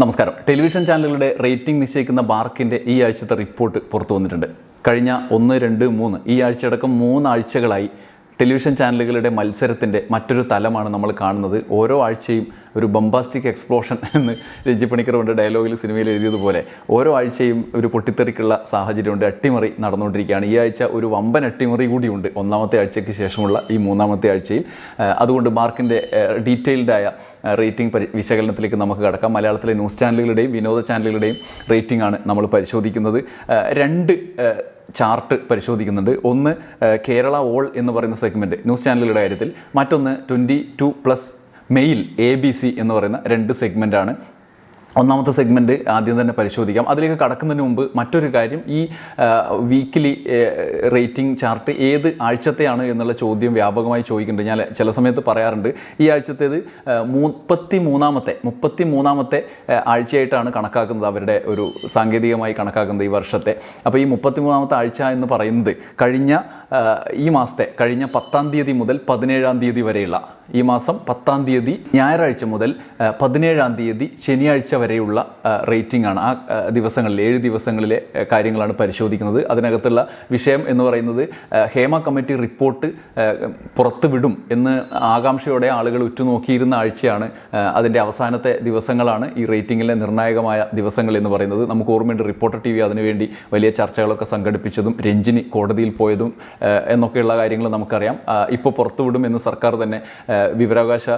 നമസ്കാരം. ടെലിവിഷൻ ചാനലുകളുടെ റേറ്റിംഗ് നിശ്ചയിക്കുന്ന ബാർക്കിന്റെ ഈ ആഴ്ചത്തെ റിപ്പോർട്ട് പുറത്തു വന്നിട്ടുണ്ട്. കഴിഞ്ഞ ഒന്ന് രണ്ട് മൂന്ന് ഈ ആഴ്ചയടക്കം മൂന്നാഴ്ചകളായി ടെലിവിഷൻ ചാനലുകളുടെ മത്സരത്തിന്റെ മറ്റൊരു തലമാണ് നമ്മൾ കാണുന്നത്. ഓരോ ആഴ്ചയും ഒരു ബംബാസ്റ്റിക് എക്സ്പ്ലോഷൻ എന്ന് രഞ്ജി പണിക്കറുണ്ട് ഡയലോഗിൽ സിനിമയിൽ എഴുതിയതുപോലെ ഓരോ ആഴ്ചയും ഒരു പൊട്ടിത്തെറിക്കുള്ള സാഹചര്യമുണ്ട് അട്ടിമറി നടന്നുകൊണ്ടിരിക്കുകയാണ്. ഈ ആഴ്ച ഒരു വമ്പൻ അട്ടിമറി കൂടിയുണ്ട്. ഒന്നാമത്തെ ആഴ്ചയ്ക്ക് ശേഷമുള്ള ഈ മൂന്നാമത്തെ ആഴ്ചയിൽ. അതുകൊണ്ട് മാർക്കിന്റെ ഡീറ്റെയിൽഡായ റേറ്റിംഗ് പരി വിശകലനത്തിലേക്ക് നമുക്ക് കടക്കാം. മലയാളത്തിലെ ന്യൂസ് ചാനലുകളുടെയും വിനോദ ചാനലുകളുടെയും റേറ്റിംഗ് ആണ് നമ്മൾ പരിശോധിക്കുന്നത്. രണ്ട് ചാർട്ട് പരിശോധിക്കുന്നുണ്ട്. ഒന്ന് കേരള ഓൾ എന്ന് പറയുന്ന സെഗ്മെന്റ് ന്യൂസ് ചാനലുകളുടെ കാര്യത്തിൽ. മറ്റൊന്ന് twenty two plus male A B C എന്ന് പറയുന്ന രണ്ട് സെഗ്മെന്റാണ് ഒന്നാമത്തെ സെഗ്മെന്റ് ആദ്യം തന്നെ പരിശോധിക്കാം. അതിലേക്ക് കടക്കുന്നതിന് മുമ്പ് മറ്റൊരു കാര്യം ഈ വീക്കിലി റേറ്റിംഗ് ചാർട്ട് ഏത് ആഴ്ചത്തെയാണ് എന്നുള്ള ചോദ്യം വ്യാപകമായി ചോദിക്കുന്നുണ്ട്. ഞാൻ ചില സമയത്ത് പറയാറുണ്ട് ഈ ആഴ്ചത്തേത് മുപ്പത്തി മൂന്നാമത്തെ മുപ്പത്തി മൂന്നാമത്തെ ആഴ്ചയായിട്ടാണ് കണക്കാക്കുന്നത് അവരുടെ ഒരു സാങ്കേതികമായി കണക്കാക്കുന്നത് ഈ വർഷത്തെ. അപ്പോൾ ഈ മുപ്പത്തി മൂന്നാമത്തെ ആഴ്ച എന്ന് പറയുന്നത് കഴിഞ്ഞ ഈ മാസത്തെ കഴിഞ്ഞ പത്താം തീയതി മുതൽ പതിനേഴാം തീയതി വരെയുള്ള ഈ മാസം പത്താം തീയതി ഞായറാഴ്ച മുതൽ പതിനേഴാം തീയതി ശനിയാഴ്ച വരെയുള്ള റേറ്റിംഗ് ആണ്. ആ ദിവസങ്ങളിൽ ഏഴ് ദിവസങ്ങളിലെ കാര്യങ്ങളാണ് പരിശോധിക്കുന്നത്. അതിനകത്തുള്ള വിഷയം എന്ന് പറയുന്നത് ഹേമ കമ്മിറ്റി റിപ്പോർട്ട് പുറത്തുവിടും എന്ന് ആകാംക്ഷയോടെ ആളുകൾ ഉറ്റുനോക്കിയിരുന്ന ആഴ്ചയാണ് അതിന്റെ അവസാനത്തെ ദിവസങ്ങളാണ് ഈ റേറ്റിങ്ങിലെ നിർണായകമായ ദിവസങ്ങൾ എന്ന് പറയുന്നത്. നമുക്ക് ഓർമ്മയുണ്ട് റിപ്പോർട്ടർ ടി വി അതിനുവേണ്ടി വലിയ ചർച്ചകളൊക്കെ സംഘടിപ്പിച്ചതും രഞ്ജിനി കോടതിയിൽ പോയതും എന്നൊക്കെയുള്ള കാര്യങ്ങൾ നമുക്കറിയാം. ഇപ്പോൾ പുറത്തുവിടും എന്ന് സർക്കാർ തന്നെ വിവരാവകാശ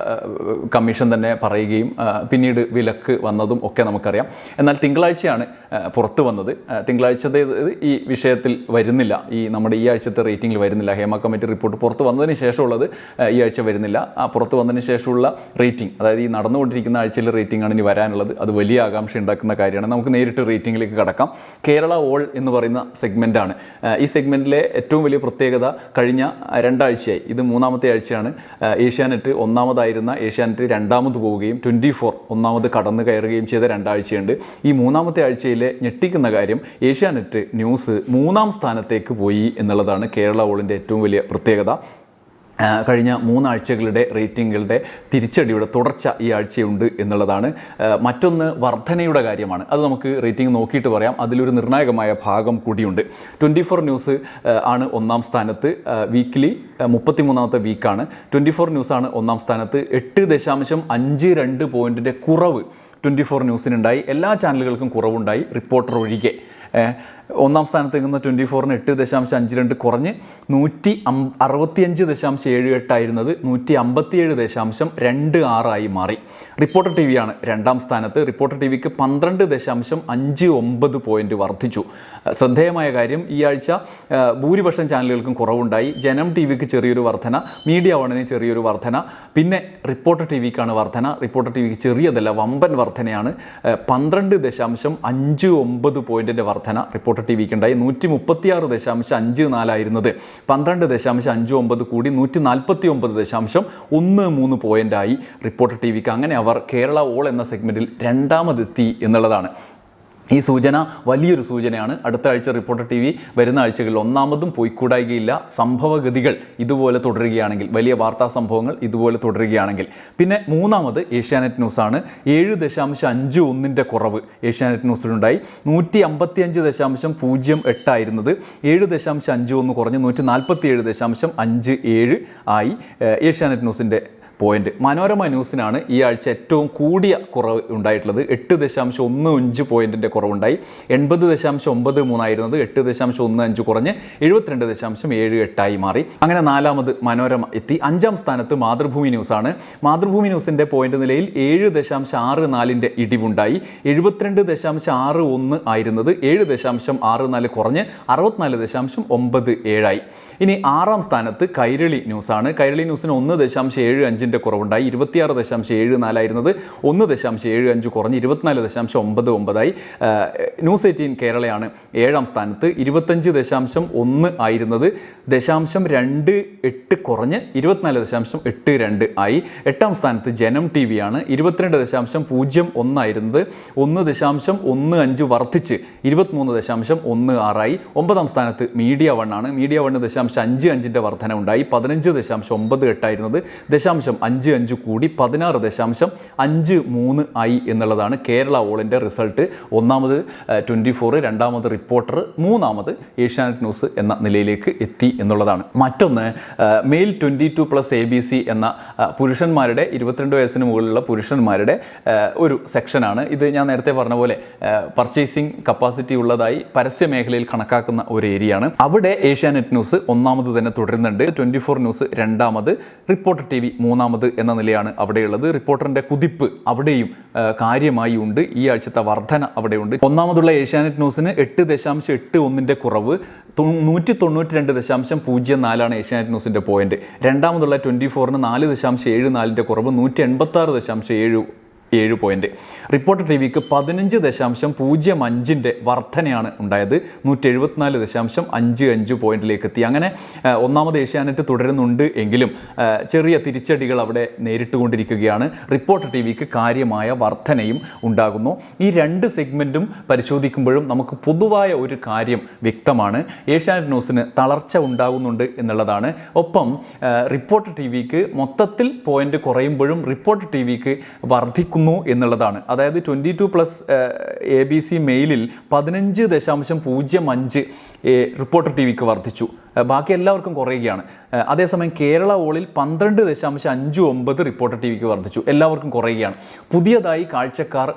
കമ്മീഷൻ തന്നെ പറയുകയും പിന്നീട് വിലക്ക് വന്നതും ഒക്കെ നമുക്കറിയാം. എന്നാൽ തിങ്കളാഴ്ചയാണ് പുറത്തു വന്നത്. തിങ്കളാഴ്ചത്തെ ഈ വിഷയത്തിൽ വരുന്നില്ല. ഈ നമ്മുടെ ഈ ആഴ്ചത്തെ റേറ്റിംഗിൽ വരുന്നില്ല. ഹേമ കമ്മിറ്റി റിപ്പോർട്ട് പുറത്തു വന്നതിന് ശേഷമുള്ളത് ഈ ആഴ്ച വരുന്നില്ല. ആ പുറത്തു വന്നതിന് ശേഷമുള്ള റേറ്റിംഗ് അതായത് ഈ നടന്നുകൊണ്ടിരിക്കുന്ന ആഴ്ചയിലെ റേറ്റിംഗ് ആണ് ഇനി വരാനുള്ളത്. അത് വലിയ ആകാംക്ഷ ഉണ്ടാക്കുന്ന കാര്യമാണ്. നമുക്ക് നേരിട്ട് റേറ്റിംഗിലേക്ക് കടക്കാം. കേരള ഓൾ എന്ന് പറയുന്ന സെഗ്മെന്റാണ് ഈ സെഗ്മെന്റിലെ ഏറ്റവും വലിയ പ്രത്യേകത കഴിഞ്ഞ രണ്ടാഴ്ചയായി. ഇത് മൂന്നാമത്തെ ആഴ്ചയാണ്. ആ, ഏഷ്യാനെറ്റ് ഒന്നാമതായിരുന്ന ഏഷ്യാനെറ്റ് രണ്ടാമത് പോവുകയും ട്വന്റി ഫോർ ഒന്നാമത് കടന്നു കയറുകയും ചെയ്ത രണ്ടാഴ്ചയുണ്ട്. ഈ മൂന്നാമത്തെ ആഴ്ചയിലെ ഞെട്ടിക്കുന്ന കാര്യം ഏഷ്യാനെറ്റ് ന്യൂസ് മൂന്നാം സ്ഥാനത്തേക്ക് പോയി എന്നുള്ളതാണ് കേരള ഓളിന്റെ ഏറ്റവും വലിയ പ്രത്യേകത. കഴിഞ്ഞ മൂന്നാഴ്ചകളുടെ റേറ്റിംഗുകളുടെ തിരിച്ചടിയുടെ തുടർച്ച ഈ ആഴ്ചയുണ്ട് എന്നുള്ളതാണ്. മറ്റൊന്ന് വർധനയുടെ കാര്യമാണ്. അത് നമുക്ക് റേറ്റിംഗ് നോക്കിയിട്ട് പറയാം. അതിലൊരു നിർണായകമായ ഭാഗം കൂടിയുണ്ട്. ട്വന്റി ഫോർ ന്യൂസ് ആണ് ഒന്നാം സ്ഥാനത്ത്. വീക്ക്ലി മുപ്പത്തിമൂന്നാമത്തെ വീക്കാണ്. ട്വന്റി ഫോർ ന്യൂസാണ് ഒന്നാം സ്ഥാനത്ത്. എട്ട് ദശാംശം അഞ്ച് രണ്ട് പോയിന്റിന്റെ കുറവ് ട്വന്റി ഫോർ ന്യൂസിനുണ്ടായി. എല്ലാ ചാനലുകൾക്കും കുറവുണ്ടായി റിപ്പോർട്ടർ ഒഴികെ. ഒന്നാം സ്ഥാനത്ത് നിൽക്കുന്ന ട്വന്റി ഫോറിന് എട്ട് ദശാംശം അഞ്ച് രണ്ട് കുറഞ്ഞ് നൂറ്റി അം അറുപത്തിയഞ്ച് ദശാംശം ഏഴ് എട്ടായിരുന്നത് നൂറ്റി അമ്പത്തിയേഴ് ദശാംശം രണ്ട് ആറായി മാറി. റിപ്പോർട്ടർ ടി വിയാണ് രണ്ടാം സ്ഥാനത്ത്. റിപ്പോർട്ടർ ടി വിക്ക് പന്ത്രണ്ട് ദശാംശം അഞ്ച് ഒമ്പത് പോയിന്റ് വർദ്ധിച്ചു. ശ്രദ്ധേയമായ കാര്യം ഈ ആഴ്ച ഭൂരിപക്ഷം ചാനലുകൾക്കും കുറവുണ്ടായി. ജനം ടി വിക്ക് ചെറിയൊരു വർധന മീഡിയ വണ്ണിന് ചെറിയൊരു വർധന പിന്നെ റിപ്പോർട്ടർ ടി വിക്കാണ് വർധന. റിപ്പോർട്ടർ ടി വിക്ക് ചെറിയതല്ല വമ്പൻ വർധനയാണ്. പന്ത്രണ്ട് ദശാംശം അഞ്ച് ഒമ്പത് പോയിന്റിന്റെ വർധന. റിപ്പോർട്ടർ ടി വിക്ക് ഉണ്ടായി നൂറ്റി മുപ്പത്തിയാറ് ദശാംശം അഞ്ച് നാലായിരുന്നത് പന്ത്രണ്ട് ദശാംശം അഞ്ച് ഒമ്പത് കൂടി നൂറ്റി നാൽപ്പത്തി ഒമ്പത് ദശാംശം ഒന്ന് മൂന്ന് പോയിന്റായി റിപ്പോർട്ടർ ടി വിക്ക്. അങ്ങനെ അവർ കേരള ഓൾ എന്ന സെഗ്മെന്റിൽ രണ്ടാമതെത്തി എന്നുള്ളതാണ്. ഈ സൂചന വലിയൊരു സൂചനയാണ്. അടുത്ത ആഴ്ച റിപ്പോർട്ടർ ടി വി വരുന്ന ആഴ്ചകളിൽ ഒന്നാമതും പോയിക്കൂടായികയില്ല. സംഭവഗതികൾ ഇതുപോലെ തുടരുകയാണെങ്കിൽ വലിയ വാർത്താ സംഭവങ്ങൾ ഇതുപോലെ തുടരുകയാണെങ്കിൽ. പിന്നെ മൂന്നാമത് ഏഷ്യാനെറ്റ് ന്യൂസാണ്. ഏഴ് ദശാംശം അഞ്ച് ഒന്നിന്റെ കുറവ് ഏഷ്യാനെറ്റ് ന്യൂസിലുണ്ടായി. നൂറ്റി അമ്പത്തി അഞ്ച് ദശാംശം പൂജ്യം എട്ടായിരുന്നത് ഏഴ് ദശാംശം അഞ്ച് ഒന്ന് കുറഞ്ഞ് നൂറ്റി നാൽപ്പത്തി ഏഴ് ദശാംശം അഞ്ച് ഏഴ് ആയി. ഏഷ്യാനെറ്റ് ന്യൂസിന്റെ പോയിന്റ്. മനോരമ ന്യൂസിനാണ് ഈ ആഴ്ച ഏറ്റവും കൂടിയ കുറവ് ഉണ്ടായിട്ടുള്ളത്. എട്ട് ദശാംശം ഒന്ന് അഞ്ച് പോയിന്റിന്റെ കുറവുണ്ടായി. എൺപത് ദശാംശം ഒമ്പത് മൂന്നായിരുന്നത് എട്ട് ദശാംശം ഒന്ന് അഞ്ച് കുറഞ്ഞ് എഴുപത്തിരണ്ട് ദശാംശം ഏഴ് എട്ടായി മാറി. അങ്ങനെ നാലാമത് മനോരമ എത്തി. അഞ്ചാം സ്ഥാനത്ത് മാതൃഭൂമി ന്യൂസാണ്. മാതൃഭൂമി ന്യൂസിന്റെ പോയിന്റ് നിലയിൽ ഏഴ് ദശാംശം ആറ് നാലിന്റെ ഇടിവുണ്ടായി. എഴുപത്തിരണ്ട് ദശാംശം ആറ് ഒന്ന് ആയിരുന്നത് ഏഴ് ദശാംശം ആറ് നാല് കുറഞ്ഞ് അറുപത്തിനാല് ദശാംശം ഒമ്പത് ഏഴായി. ഇനി ആറാം സ്ഥാനത്ത് കൈരളി ന്യൂസാണ്. കൈരളി ന്യൂസിന് ഒന്ന് ദശാംശം ഏഴ് അഞ്ചിന്റെ കുറവുണ്ടായി. ഇരുപത്തിയാറ് ദശാംശം ഏഴ് നാലായിരുന്നത് ഒന്ന് ദശാംശം ഏഴ് അഞ്ച് കുറഞ്ഞ് ഇരുപത്തിനാല് ദശാംശം ഒമ്പത് ഒമ്പതായി. ന്യൂസ് എയ്റ്റീൻ കേരളയാണ് ഏഴാം സ്ഥാനത്ത്. ഇരുപത്തഞ്ച് ദശാംശം ഒന്ന് ആയിരുന്നത് ദശാംശം രണ്ട് എട്ട് കുറഞ്ഞ് ഇരുപത്തിനാല് ദശാംശം എട്ട് രണ്ട് ആയി. എട്ടാം സ്ഥാനത്ത് ജനം ടി ആണ് ഇരുപത്തിരണ്ട് ദശാംശം പൂജ്യം ഒന്നായിരുന്നത് ഒന്ന് ദശാംശം ഒന്ന് അഞ്ച് വർദ്ധിച്ച് ഇരുപത്തിമൂന്ന് ദശാംശം ഒന്ന് ആറായി. ഒമ്പതാം സ്ഥാനത്ത് മീഡിയ വൺ ആണ്. മീഡിയ വണ്ണ് ദശാംശം ദശാംശം അഞ്ച് അഞ്ചിന്റെ വർധന ഉണ്ടായി പതിനഞ്ച് ദശാംശം ഒമ്പത് എട്ടായിരുന്നത് ദശാംശം അഞ്ച് അഞ്ച് കൂടി പതിനാറ് ദശാംശം അഞ്ച് മൂന്ന് ആയി എന്നുള്ളതാണ് കേരള ഓളിന്റെ റിസൾട്ട്. ഒന്നാമത് ട്വന്റി ഫോർ രണ്ടാമത് റിപ്പോർട്ടർ മൂന്നാമത് ഏഷ്യാനെറ്റ് ന്യൂസ് എന്ന നിലയിലേക്ക് എത്തി എന്നുള്ളതാണ്. മറ്റൊന്ന് male twenty two plus A B C എന്ന പുരുഷന്മാരുടെ ഇരുപത്തിരണ്ട് വയസ്സിന് മുകളിലുള്ള പുരുഷന്മാരുടെ ഒരു സെക്ഷനാണ്. ഇത് ഞാൻ നേരത്തെ പറഞ്ഞ പോലെ പർച്ചേസിംഗ് കപ്പാസിറ്റി ഉള്ളതായി പരസ്യ മേഖലയിൽ കണക്കാക്കുന്ന ഒരു ഏരിയയാണ്. അവിടെ ഏഷ്യാനെറ്റ് ന്യൂസ് ഒന്നാമത് തന്നെ തുടരുന്നുണ്ട്. ട്വന്റി ഫോർ ന്യൂസ് രണ്ടാമത് റിപ്പോർട്ടർ ടി വി മൂന്നാമത് എന്ന നിലയാണ് അവിടെയുള്ളത്. റിപ്പോർട്ടറിന്റെ കുതിപ്പ് അവിടെയും കാര്യമായി ഉണ്ട്. ഈ ആഴ്ചത്തെ വർധന അവിടെയുണ്ട്. ഒന്നാമതുള്ള ഏഷ്യാനെറ്റ് ന്യൂസിന് എട്ട് ദശാംശം എട്ട് ഒന്നിന്റെ കുറവ്. നൂറ്റി തൊണ്ണൂറ്റി രണ്ട് ദശാംശം പൂജ്യം നാലാണ് ഏഷ്യാനെറ്റ് ന്യൂസിന്റെ പോയിന്റ്. രണ്ടാമതുള്ള ട്വന്റി ഫോറിന് നാല് ദശാംശം ഏഴ് നാലിന്റെ കുറവ്. നൂറ്റി എൺപത്തി ആറ് ദശാംശം ഏഴ് ഏഴ് പോയിന്റ് റിപ്പോർട്ട് ടി വിക്ക് പതിനഞ്ച് ദശാംശം പൂജ്യം അഞ്ചിന്റെ വർധനയാണ് ഉണ്ടായത്. നൂറ്റി എഴുപത്തിനാല് ദശാംശം അഞ്ച് അഞ്ച് പോയിന്റിലേക്ക് എത്തി അങ്ങനെ ഒന്നാമത് ഏഷ്യാനെറ്റ് തുടരുന്നുണ്ട് എങ്കിലും ചെറിയ തിരിച്ചടികൾ അവിടെ നേരിട്ടുകൊണ്ടിരിക്കുകയാണ്. റിപ്പോർട്ട് ടി വിക്ക് കാര്യമായ വർധനയും ഉണ്ടാകുന്നു. ഈ രണ്ട് സെഗ്മെന്റും പരിശോധിക്കുമ്പോഴും നമുക്ക് പൊതുവായ ഒരു കാര്യം വ്യക്തമാണ്. ഏഷ്യാനെറ്റ് ന്യൂസിന് തളർച്ച ഉണ്ടാകുന്നുണ്ട് എന്നുള്ളതാണ്. ഒപ്പം റിപ്പോർട്ട് ടി വിക്ക് മൊത്തത്തിൽ പോയിന്റ് കുറയുമ്പോഴും റിപ്പോർട്ട് ടി വിക്ക് വർദ്ധിക്കുന്നു എന്നുള്ളതാണ്. അതായത് twenty two plus A B C മെയിലിൽ പതിനഞ്ച് ദശാംശം പൂജ്യം അഞ്ച് റിപ്പോർട്ടർ ടി വിക്ക് വർദ്ധിച്ചു ബാക്കി എല്ലാവർക്കും കുറയുകയാണ്. അതേസമയം കേരള ഓളിൽ പന്ത്രണ്ട് ദശാംശം അഞ്ച് ഒമ്പത് റിപ്പോർട്ടർ ടി വിക്ക് വർദ്ധിച്ചു. എല്ലാവർക്കും കുറയുകയാണ്. പുതിയതായി കാഴ്ചക്കാർ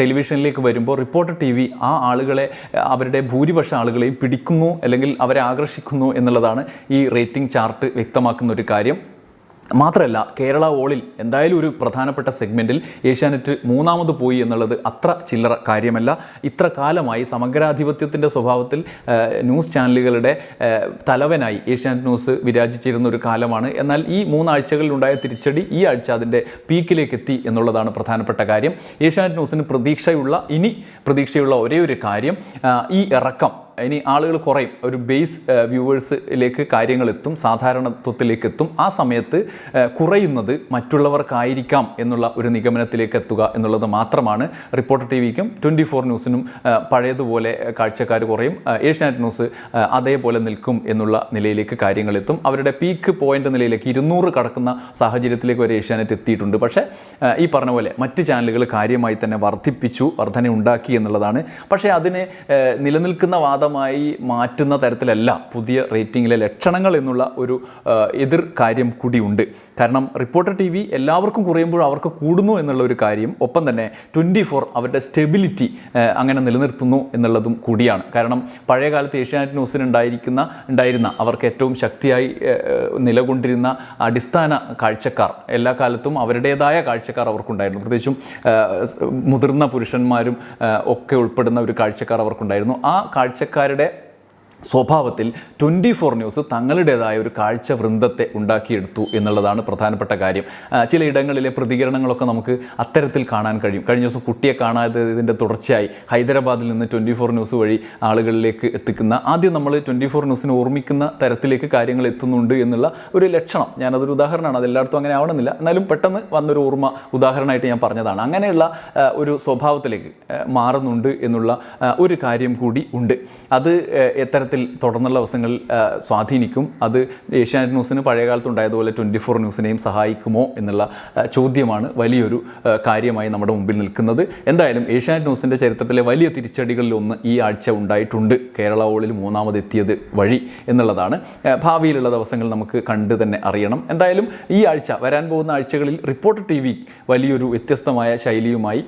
ടെലിവിഷനിലേക്ക് വരുമ്പോൾ റിപ്പോർട്ടർ ടി വി ആ ആളുകളെ അവരുടെ ഭൂരിപക്ഷ ആളുകളെയും പിടിക്കുന്നു അല്ലെങ്കിൽ അവരെ ആകർഷിക്കുന്നു എന്നുള്ളതാണ് ഈ റേറ്റിംഗ് ചാർട്ട് വ്യക്തമാക്കുന്ന ഒരു കാര്യം. മാത്രമല്ല കേരള ഓളിൽ എന്തായാലും ഒരു പ്രധാനപ്പെട്ട സെഗ്മെന്റിൽ ഏഷ്യാനെറ്റ് മൂന്നാമത് പോയി എന്നുള്ളത് അത്ര ചില്ലറ കാര്യമല്ല. ഇത്ര കാലമായി സമഗ്രാധിപത്യത്തിന്റെ സ്വഭാവത്തിൽ ന്യൂസ് ചാനലുകളുടെ തലവനായി ഏഷ്യാനെറ്റ് ന്യൂസ് വിരാജിച്ചിരുന്ന ഒരു കാലമാണ്. എന്നാൽ ഈ മൂന്നാഴ്ചകളിലുണ്ടായ തിരിച്ചടി ഈ ആഴ്ച അതിന്റെ പീക്കിലേക്ക് എത്തി എന്നുള്ളതാണ് പ്രധാനപ്പെട്ട കാര്യം. ഏഷ്യാനെറ്റ് ന്യൂസിന് പ്രതീക്ഷയുള്ള ഇനി പ്രതീക്ഷയുള്ള ഒരേ ഒരു കാര്യം ഈ ഇറക്കം ഇനി ആളുകൾ കുറയും. ഒരു ബേസ് വ്യൂവേഴ്സിലേക്ക് കാര്യങ്ങൾ എത്തും സാധാരണത്വത്തിലേക്ക് എത്തും ആ സമയത്ത് കുറയുന്നത് മറ്റുള്ളവർക്കായിരിക്കാം എന്നുള്ള ഒരു നിഗമനത്തിലേക്ക് എത്തുക എന്നുള്ളത് മാത്രമാണ് റിപ്പോർട്ടർ ടി വിക്കും ട്വന്റി ഫോർ ന്യൂസിനും പഴയതുപോലെ കാഴ്ചക്കാർ കുറയും. ഏഷ്യാനെറ്റ് ന്യൂസ് അതേപോലെ നിൽക്കും എന്നുള്ള നിലയിലേക്ക് കാര്യങ്ങൾ എത്തും അവരുടെ പീക്ക് പോയിന്റ് നിലയിലേക്ക് ഇരുന്നൂറ് കടക്കുന്ന സാഹചര്യത്തിലേക്ക് വരെ ഏഷ്യാനെറ്റ് എത്തിയിട്ടുണ്ട്. പക്ഷേ ഈ പറഞ്ഞ പോലെ മറ്റ് ചാനലുകൾ കാര്യമായി തന്നെ വർദ്ധിപ്പിച്ചു വർധന ഉണ്ടാക്കി എന്നുള്ളതാണ്. പക്ഷേ അതിനെ നിലനിൽക്കുന്ന നിലനിൽക്കുന്ന വാദമായി മാറ്റുന്ന തരത്തിലല്ല പുതിയ റേറ്റിംഗിലെ ലക്ഷണങ്ങൾ എന്നുള്ള ഒരു എതിർ കാര്യം കൂടിയുണ്ട് കാരണം റിപ്പോർട്ടർ ടി വി എല്ലാവർക്കും കുറയുമ്പോൾ അവർക്ക് കൂടുന്നു എന്നുള്ള ഒരു കാര്യം ഒപ്പം തന്നെ ട്വന്റി ഫോർ അവരുടെ സ്റ്റെബിലിറ്റി അങ്ങനെ നിലനിർത്തുന്നു എന്നുള്ളതും കൂടിയാണ്. കാരണം പഴയ കാലത്ത് ഏഷ്യാനെറ്റ് ന്യൂസിന് ഉണ്ടായിരിക്കുന്ന ഉണ്ടായിരുന്ന അവർക്ക് ഏറ്റവും ശക്തിയായി നിലകൊണ്ടിരുന്ന അടിസ്ഥാന കാഴ്ചക്കാർ എല്ലാ കാലത്തും അവരുടേതായ കാഴ്ചക്കാർ അവർക്കുണ്ടായിരുന്നു. പ്രത്യേകിച്ചും മുതിർന്ന പുരുഷന്മാരും ഒക്കെ ഉൾപ്പെടുന്ന ഒരു കാഴ്ചക്കാർ അവർക്കുണ്ടായിരുന്നു. ആ കാഴ്ചക്കാരുടെ സ്വഭാവത്തിൽ ട്വന്റി ഫോർ ന്യൂസ് തങ്ങളുടേതായ ഒരു കാഴ്ച വൃന്ദത്തെ ഉണ്ടാക്കിയെടുത്തു എന്നുള്ളതാണ് പ്രധാനപ്പെട്ട കാര്യം. ചിലയിടങ്ങളിലെ പ്രതികരണങ്ങളൊക്കെ നമുക്ക് അത്തരത്തിൽ കാണാൻ കഴിയും. കഴിഞ്ഞ ദിവസം കുട്ടിയെ കാണാതെ ഇതിന്റെ തുടർച്ചയായി ഹൈദരാബാദിൽ നിന്ന് ട്വന്റി ഫോർ ന്യൂസ് വഴി ആളുകളിലേക്ക് എത്തിക്കുന്ന ആദ്യം നമ്മൾ ട്വന്റി ഫോർ ന്യൂസിനെ ഓർമ്മിക്കുന്ന തരത്തിലേക്ക് കാര്യങ്ങൾ എത്തുന്നുണ്ട് എന്നുള്ള ഒരു ലക്ഷണം. ഞാനതൊരു ഉദാഹരണമാണ്. അതെല്ലായിടത്തും അങ്ങനെ ആവണമെന്നില്ല. എന്നാലും പെട്ടെന്ന് വന്നൊരു ഓർമ്മ ഉദാഹരണമായിട്ട് ഞാൻ പറഞ്ഞതാണ്. അങ്ങനെയുള്ള ഒരു സ്വഭാവത്തിലേക്ക് മാറുന്നുണ്ട് എന്നുള്ള ഒരു കാര്യം കൂടി ഉണ്ട്. അത് ആ, എത്തരത്തിൽ തുടർന്നുള്ള ദിവസങ്ങളിൽ സ്വാധീനിക്കും. അത് ഏഷ്യാനെറ്റ് ന്യൂസിന് പഴയകാലത്ത് ഉണ്ടായതുപോലെ ട്വന്റി ഫോർ ന്യൂസിനെയും സഹായിക്കുമോ എന്നുള്ള ചോദ്യമാണ് വലിയൊരു കാര്യമായി നമ്മുടെ മുമ്പിൽ നിൽക്കുന്നത്. എന്തായാലും ഏഷ്യാനെറ്റ് ന്യൂസിന്റെ ചരിത്രത്തിലെ വലിയ തിരിച്ചടികളിലൊന്ന് ഈ ആഴ്ച ഉണ്ടായിട്ടുണ്ട്. കേരള ഓളിൽ മൂന്നാമതെത്തിയത് വഴി എന്നുള്ളതാണ്. ഭാവിയിലുള്ള ദിവസങ്ങൾ നമുക്ക് കണ്ട് തന്നെ അറിയണം. എന്തായാലും ഈ ആഴ്ച വരാൻ പോകുന്ന ആഴ്ചകളിൽ റിപ്പോർട്ടർ ടി വി വലിയൊരു വ്യത്യസ്തമായ ശൈലിയുമായി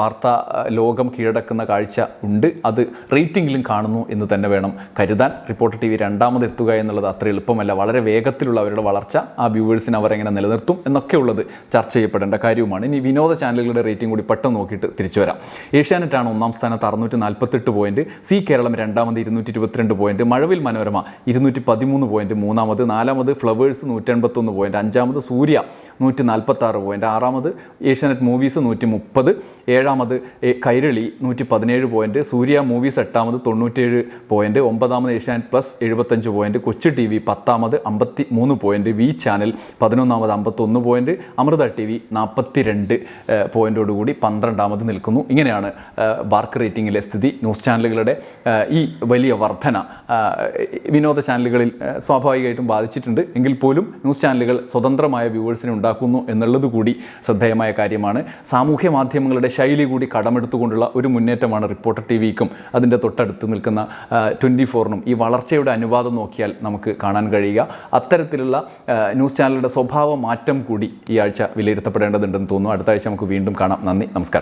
വാർത്താ ലോകം കീഴടക്കുന്ന കാഴ്ച ഉണ്ട്. അത് റേറ്റിംഗിലും കാണുന്നു എന്ന് തന്നെ വേണം കരുതാൻ റിപ്പോർട്ടർ ടി വി രണ്ടാമത് എത്തുക എന്നുള്ളത് അത്ര എളുപ്പമല്ല. വളരെ വേഗത്തിലുള്ള അവരുടെ വളർച്ച ആ വ്യൂവേഴ്സിനെ അവർ എങ്ങനെ നിലനിർത്തും എന്നൊക്കെയുള്ളത് ചർച്ച ചെയ്യപ്പെടേണ്ട കാര്യവുമാണ്. ഇനി വിനോദ ചാനലുകളുടെ റേറ്റിംഗ് കൂടി പെട്ടെന്ന് നോക്കിയിട്ട് തിരിച്ചു വരാം. ഏഷ്യാനെറ്റാണ് ഒന്നാം സ്ഥാനത്ത് അറുന്നൂറ്റി നാൽപ്പത്തെട്ട് പോയിന്റ് സി കേരളം രണ്ടാമത് ഇരുന്നൂറ്റി ഇരുപത്തിരണ്ട് പോയിന്റ് മഴവിൽ മനോരമ ഇരുന്നൂറ്റി പതിമൂന്ന് പോയിന്റ് മൂന്നാമത് നാലാമത് ഫ്ലവേഴ്സ് നൂറ്റൻപത്തൊന്ന് പോയിന്റ് അഞ്ചാമത് സൂര്യ നൂറ്റി നാൽപ്പത്തി ആറ് പോയിന്റ് ആറാമത് ഏഷ്യാനെറ്റ് മൂവീസ് നൂറ്റി മുപ്പത് ഏഴാമത് കൈരളി നൂറ്റി പതിനേഴ് പോയിന്റ് സൂര്യ മൂവീസ് എട്ടാമത് തൊണ്ണൂറ്റേഴ് പോയിന്റ് ഒമ്പതാം ഒമ്പതാമത് ഏഷ്യാനെറ്റ് പ്ലസ് എഴുപത്തഞ്ച് പോയിന്റ് കൊച്ചു ടി വി പത്താമത് അമ്പത്തി മൂന്ന് പോയിന്റ് വി ചാനൽ പതിനൊന്നാമത് അമ്പത്തൊന്ന് പോയിന്റ് അമൃത ടി വി നാൽപ്പത്തി രണ്ട് പോയിന്റോടുകൂടി പന്ത്രണ്ടാമത് നിൽക്കുന്നു. ഇങ്ങനെയാണ് ബാർക്ക് റേറ്റിംഗിലെ സ്ഥിതി. ന്യൂസ് ചാനലുകളുടെ ഈ വലിയ വർധന വിനോദ ചാനലുകളിൽ സ്വാഭാവികമായിട്ടും ബാധിച്ചിട്ടുണ്ട്. എങ്കിൽ പോലും ന്യൂസ് ചാനലുകൾ സ്വതന്ത്രമായ വ്യൂവേഴ്സിനെ ഉണ്ടാക്കുന്നു എന്നുള്ളത് കൂടി ശ്രദ്ധേയമായ കാര്യമാണ്. സാമൂഹ്യ മാധ്യമങ്ങളുടെ ശൈലി കൂടി കടമെടുത്തുകൊണ്ടുള്ള ഒരു മുന്നേറ്റമാണ് റിപ്പോർട്ടർ ടി വിക്കും അതിന്റെ തൊട്ടടുത്ത് നിൽക്കുന്ന ട്വന്റി ഫോറിനും ഈ വളർച്ചയുടെ അനുപാതം നോക്കിയാൽ നമുക്ക് കാണാൻ കഴിയുക. അത്തരത്തിലുള്ള ന്യൂസ് ചാനലുടെ സ്വഭാവ മാറ്റം കൂടി ഈ ആഴ്ച വിലയിരുത്തപ്പെടേണ്ടതുണ്ടെന്ന് തോന്നുന്നു. അടുത്ത ആഴ്ച നമുക്ക് വീണ്ടും കാണാം. നന്ദി നമസ്കാരം.